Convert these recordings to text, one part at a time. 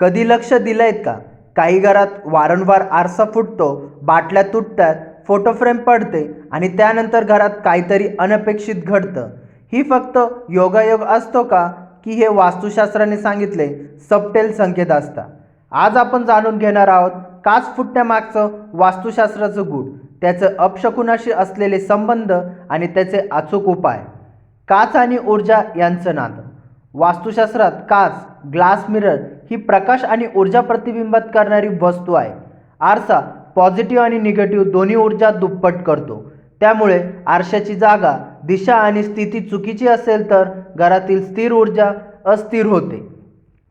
कधी लक्ष दिलंयत का? काही घरात वारंवार आरसा फुटतो बाटल्या तुटतात फोटो फ्रेम पडते आणि त्यानंतर घरात काहीतरी अनपेक्षित घडतं. ही फक्त योगायोग असतो का? की हे वास्तुशास्त्राने सांगितले सबटेल संकेत असता. आज आपण जाणून घेणार आहोत काच फुटण्यामागचं वास्तुशास्त्राचं गुढ. त्याचं अपशकुनाशी असलेले संबंध आणि त्याचे अचूक उपाय. काच आणि ऊर्जा यांचं नातं. वास्तुशास्त्रात काच ग्लास मिरर ही प्रकाश आणि ऊर्जा प्रतिबिंबित करणारी वस्तू आहे. आरसा पॉझिटिव्ह आणि निगेटिव्ह दोन्ही ऊर्जा दुप्पट करतो. त्यामुळे आरशाची जागा दिशा आणि स्थिती चुकीची असेल तर घरातील स्थिर ऊर्जा अस्थिर होते.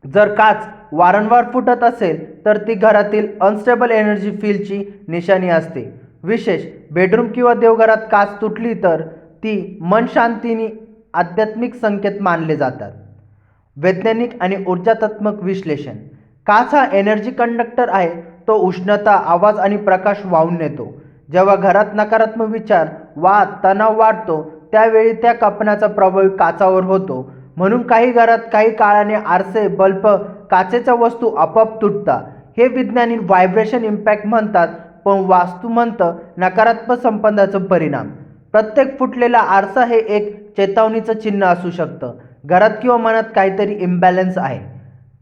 जर काच वारंवार फुटत असेल तर ती घरातील अनस्टेबल एनर्जी फील्डची निशाणी असते. विशेष बेडरूम किंवा देवघरात काच तुटली तर ती मनशांतीने आध्यात्मिक संकेत मानले जातात. वैज्ञानिक आणि ऊर्जात्मक विश्लेषण. काच हा एनर्जी कंडक्टर आहे तो उष्णता आवाज आणि प्रकाश वाहून नेतो. जेव्हा घरात नकारात्मक विचार वाद तणाव वाढतो त्यावेळी त्या कपनाचा प्रभाव काचावर होतो. म्हणून काही घरात काही काळाने आरसे बल्ब काचेच्या वस्तू आपोआप तुटतात. हे विज्ञानी व्हायब्रेशन इम्पॅक्ट म्हणतात पण वास्तू म्हणतं नकारात्मक संबंधाचा परिणाम. प्रत्येक फुटलेला आरसा हे एक चेतावणीचं चिन्ह असू शकतं. घरात किंवा मनात काहीतरी इम्बॅलन्स आहे.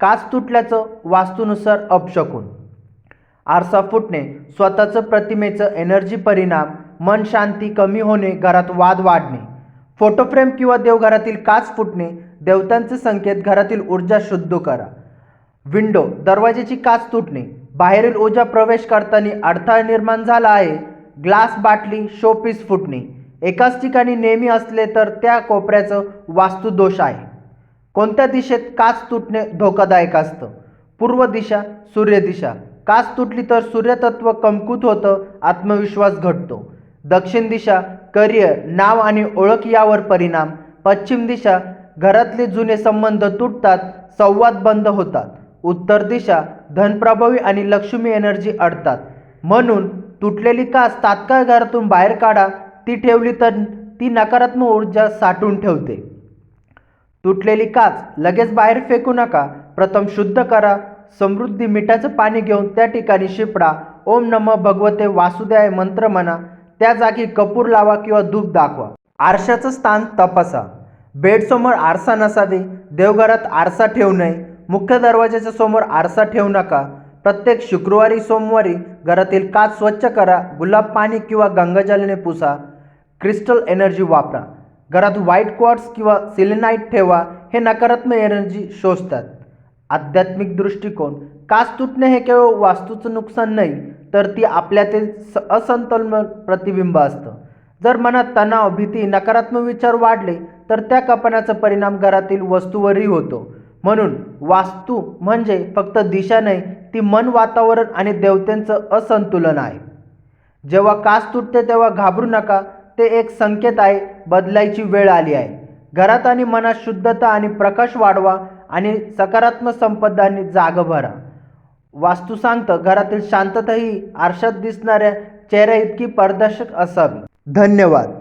काच तुटल्याचं वास्तूनुसार अपशकून. आरसा फुटणे स्वतःचं प्रतिमेचं एनर्जी परिणाम मन शांती कमी होणे घरात वाद वाढणे. फोटो फ्रेम किंवा देवघरातील काच फुटणे देवतांचे संकेत घरातील ऊर्जा शुद्ध करा. विंडो दरवाजेची काच तुटणे बाहेरील ऊर्जा प्रवेश करताना अडथळा निर्माण झाला आहे. ग्लास बाटली शोपीस फुटणे. एकाच ठिकाणी नेहमी असले तर त्या कोपऱ्याचं वास्तुदोष आहे. कोणत्या दिशेत काच तुटणे धोकादायक असतं? पूर्व दिशा सूर्य दिशा. काच तुटली तर सूर्यतत्व कमकुत होतं आत्मविश्वास घटतो. दक्षिण दिशा करिअर नाव आणि ओळख यावर परिणाम. पश्चिम दिशा घरातले जुने संबंध तुटतात संवाद बंद होतात. उत्तर दिशा धनप्रभावी आणि लक्ष्मी एनर्जी अडतात. म्हणून तुटलेली कास तात्काळ घरातून बाहेर काढा ती ठेवली तर ती नकारात्मक ऊर्जा साठवून ठेवते. तुटलेली काच लगेच बाहेर फेकू नका. प्रथम शुद्ध करा. समृद्धी मिठाचं पाणी घेऊन त्या ठिकाणी शिपडा. ओम नम भगवते वासुदेवाय मंत्र म्हणा. त्या जागी कपूर लावा किंवा धूप दाखवा. आरशाचं स्थान तपासा. बेडसमोर आरसा नसावे देवघरात आरसा ठेवू नये. मुख्य दरवाजाच्या समोर आरसा ठेवू नका. प्रत्येक शुक्रवारी सोमवारी घरातील काच स्वच्छ करा. गुलाब पाणी किंवा गंगाजलने पुसा. क्रिस्टल एनर्जी वापरा. घरात व्हाईट क्वार्ट्स किंवा सिलेनाईट ठेवा हे नकारात्मक एनर्जी शोषतात. आध्यात्मिक दृष्टिकोन कास तुटणे हे केवळ वास्तूचं नुकसान नाही तर ती आपल्यातील स असंतुलन प्रतिबिंब असतं. जर मनात तणाव भीती नकारात्मक विचार वाढले तर त्या कपनाचा परिणाम घरातील वस्तूवरही होतो. म्हणून वास्तू म्हणजे फक्त दिशा नाही ती मन वातावरण आणि देवतेंचं असंतुलन आहे. जेव्हा कास तुटते तेव्हा घाबरू नका ते एक संकेत आहे बदलायची वेळ आली आहे. घरात आणि मनात शुद्धता आणि प्रकाश वाढवा आणि सकारात्मक संपदांनी जाग भरा. वास्तू सांगतं घरातील शांतता ही आरशात दिसणाऱ्या चेहऱ्या इतकी पारदर्शक असावी. धन्यवाद.